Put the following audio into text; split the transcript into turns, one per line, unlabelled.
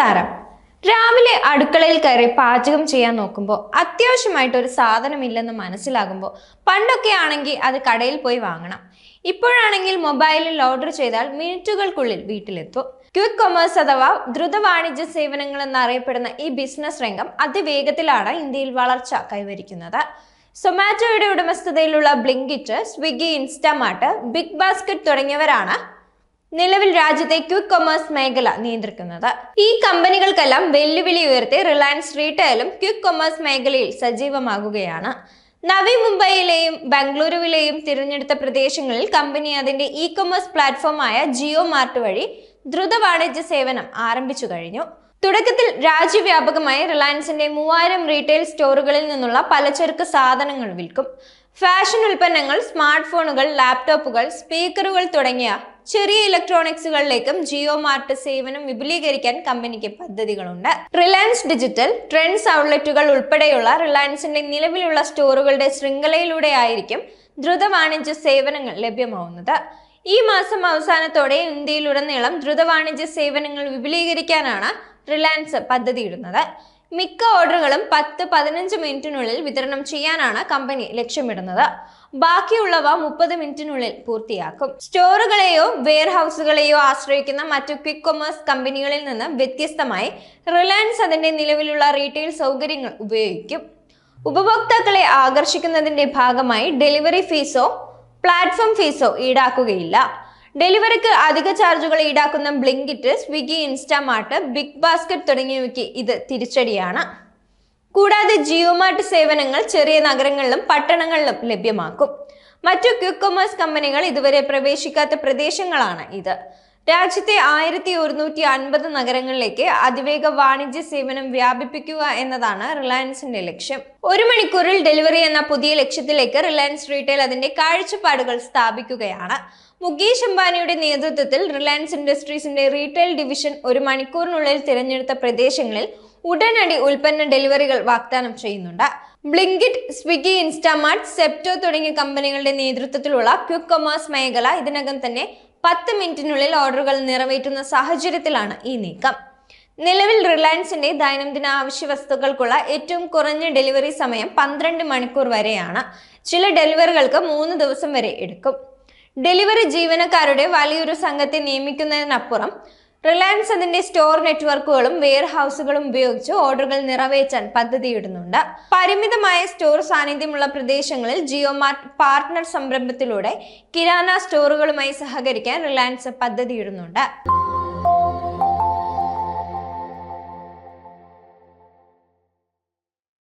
നമസ്കാരം. രാവിലെ അടുക്കളയിൽ കയറി പാചകം ചെയ്യാൻ നോക്കുമ്പോൾ അത്യാവശ്യമായിട്ട് ഒരു സാധനമില്ലെന്ന് മനസ്സിലാകുമ്പോൾ പണ്ടൊക്കെ ആണെങ്കിൽ അത് കടയിൽ പോയി വാങ്ങണം. ഇപ്പോഴാണെങ്കിൽ മൊബൈലിൽ ഓർഡർ ചെയ്താൽ മിനിറ്റുകൾക്കുള്ളിൽ വീട്ടിലെത്തും. ക്വിക്ക് കൊമേഴ്സ് അഥവാ ദ്രുത വാണിജ്യ സേവനങ്ങൾ എന്നറിയപ്പെടുന്ന ഈ ബിസിനസ് രംഗം അതിവേഗത്തിലാണ് ഇന്ത്യയിൽ വളർച്ച കൈവരിക്കുന്നത്. സൊമാറ്റോയുടെ ഉടമസ്ഥതയിലുള്ള Blinkit Swiggy Instamart big basket തുടങ്ങിയവരാണ് നിലവിൽ രാജ്യത്തെ ക്വിക്ക് കൊമേഴ്സ് മേഖല നിയന്ത്രിക്കുന്നത്. ഈ കമ്പനികൾക്കെല്ലാം വെല്ലുവിളി ഉയർത്തി റിലയൻസ് റീറ്റെയിലും ക്വിക്ക് കൊമേഴ്സ് മേഖലയിൽ സജീവമാകുകയാണ്. നവി മുംബൈയിലെയും ബംഗളൂരുവിലെയും തിരഞ്ഞെടുത്ത പ്രദേശങ്ങളിൽ കമ്പനി അതിന്റെ ഇ കൊമേഴ്സ് പ്ലാറ്റ്ഫോമായ ജിയോ മാർട്ട് വഴി ദ്രുത വാണിജ്യ സേവനം ആരംഭിച്ചു കഴിഞ്ഞു. തുടക്കത്തിൽ രാജ്യവ്യാപകമായി റിലയൻസിന്റെ മൂവായിരം റീറ്റെയിൽ സ്റ്റോറുകളിൽ നിന്നുള്ള പലചരക്ക് സാധനങ്ങൾ വിൽക്കും. ഫാഷൻ ഉൽപ്പന്നങ്ങൾ സ്മാർട്ട് ഫോണുകൾ ലാപ്ടോപ്പുകൾ സ്പീക്കറുകൾ തുടങ്ങിയ ചെറിയ ഇലക്ട്രോണിക്സുകളിലേക്കും ജിയോ മാർട്ട് സേവനം വിപുലീകരിക്കാൻ കമ്പനിക്ക് പദ്ധതികളുണ്ട്. റിലയൻസ് ഡിജിറ്റൽ ട്രെൻഡ്സ് ഔട്ട്ലെറ്റുകൾ ഉൾപ്പെടെയുള്ള റിലയൻസിന്റെ നിലവിലുള്ള സ്റ്റോറുകളുടെ ശൃംഖലയിലൂടെ ആയിരിക്കും ദ്രുത വാണിജ്യ സേവനങ്ങൾ ലഭ്യമാവുന്നത്. ഈ മാസം അവസാനത്തോടെ ഇന്ത്യയിലുടനീളം ദ്രുത വാണിജ്യ സേവനങ്ങൾ വിപുലീകരിക്കാനാണ് റിലയൻസ് പദ്ധതിയിടുന്നത്. മിക്ക ഓർഡറുകളും പത്ത് പതിനഞ്ച് മിനിറ്റിനുള്ളിൽ വിതരണം ചെയ്യാനാണ് കമ്പനി ലക്ഷ്യമിടുന്നത്. ബാക്കിയുള്ളവ മുപ്പത് മിനിറ്റിനുള്ളിൽ പൂർത്തിയാക്കും. സ്റ്റോറുകളെയോ വെയർഹൌസുകളെയോ ആശ്രയിക്കുന്ന മറ്റു ക്വിക്ക് കൊമേഴ്സ് കമ്പനികളിൽ നിന്ന് വ്യത്യസ്തമായി റിലയൻസ് അതിന്റെ നിലവിലുള്ള റീറ്റെയിൽ സൗകര്യങ്ങൾ ഉപയോഗിക്കും. ഉപഭോക്താക്കളെ ആകർഷിക്കുന്നതിന്റെ ഭാഗമായി ഡെലിവറി ഫീസോ പ്ലാറ്റ്ഫോം ഫീസോ ഈടാക്കുകയില്ല. ഡെലിവറിക്ക് അധിക ചാർജുകൾ ഈടാക്കുന്ന Blinkit Swiggy Instamart big basket തുടങ്ങിയവയ്ക്ക് ഇത് തിരിച്ചടിയാണ്. കൂടാതെ ജിയോമാർട്ട് സേവനങ്ങൾ ചെറിയ നഗരങ്ങളിലും പട്ടണങ്ങളിലും ലഭ്യമാക്കും. മറ്റു ക്വിക്ക് കൊമേഴ്സ് കമ്പനികൾ ഇതുവരെ പ്രവേശിക്കാത്ത പ്രദേശങ്ങളാണ് ഇത്. രാജ്യത്തെ ആയിരത്തി ഒരുന്നൂറ്റി അൻപത് നഗരങ്ങളിലേക്ക് അതിവേഗ വാണിജ്യ സേവനം വ്യാപിപ്പിക്കുക എന്നതാണ് റിലയൻസിന്റെ ലക്ഷ്യം. ഒരു മണിക്കൂറിൽ ഡെലിവറി എന്ന പുതിയ ലക്ഷ്യത്തിലേക്ക് റിലയൻസ് റീറ്റെയിൽ അതിന്റെ കാഴ്ചപ്പാടുകൾ സ്ഥാപിക്കുകയാണ്. മുകേഷ് അംബാനിയുടെ നേതൃത്വത്തിൽ റിലയൻസ് ഇൻഡസ്ട്രീസിന്റെ റീറ്റെയിൽ ഡിവിഷൻ ഒരു മണിക്കൂറിനുള്ളിൽ തിരഞ്ഞെടുത്ത പ്രദേശങ്ങളിൽ ഉടനടി ഉൽപ്പന്ന ഡെലിവറികൾ വാഗ്ദാനം ചെയ്യുന്നുണ്ട്. ബ്ലിങ്കിറ്റ് സ്വിഗ്ഗി ഇൻസ്റ്റാമാർട്ട് സെപ്റ്റോ തുടങ്ങിയ കമ്പനികളുടെ നേതൃത്വത്തിലുള്ള ക്വിക്ക് കൊമേഴ്സ് മേഖല ഇതിനകം തന്നെ പത്ത് മിനിറ്റിനുള്ളിൽ ഓർഡറുകൾ നിറവേറ്റുന്ന സാഹചര്യത്തിലാണ് ഈ നീക്കം. നിലവിൽ റിലയൻസിന്റെ ദൈനംദിന ആവശ്യ വസ്തുക്കൾക്കുള്ള ഏറ്റവും കുറഞ്ഞ ഡെലിവറി സമയം പന്ത്രണ്ട് മണിക്കൂർ വരെയാണ്. ചില ഡെലിവറികൾക്ക് മൂന്ന് ദിവസം വരെ എടുക്കും. ഡെലിവറി ജീവനക്കാരുടെ വലിയൊരു സംഘത്തെ നിയമിക്കുന്നതിനപ്പുറം റിലയൻസ് അതിന്റെ സ്റ്റോർ നെറ്റ്വർക്കുകളും വെയർ ഹൗസുകളും ഉപയോഗിച്ച് ഓർഡറുകൾ നിറവേറ്റാൻ പദ്ധതിയിടുന്നുണ്ട്. പരിമിതമായ സ്റ്റോർ സാന്നിധ്യമുള്ള പ്രദേശങ്ങളിൽ ജിയോ മാർട്ട് പാർട്ട്ണർ സംരംഭത്തിലൂടെ കിരാന സ്റ്റോറുകളുമായി സഹകരിക്കാൻ റിലയൻസ് പദ്ധതിയിടുന്നുണ്ട്.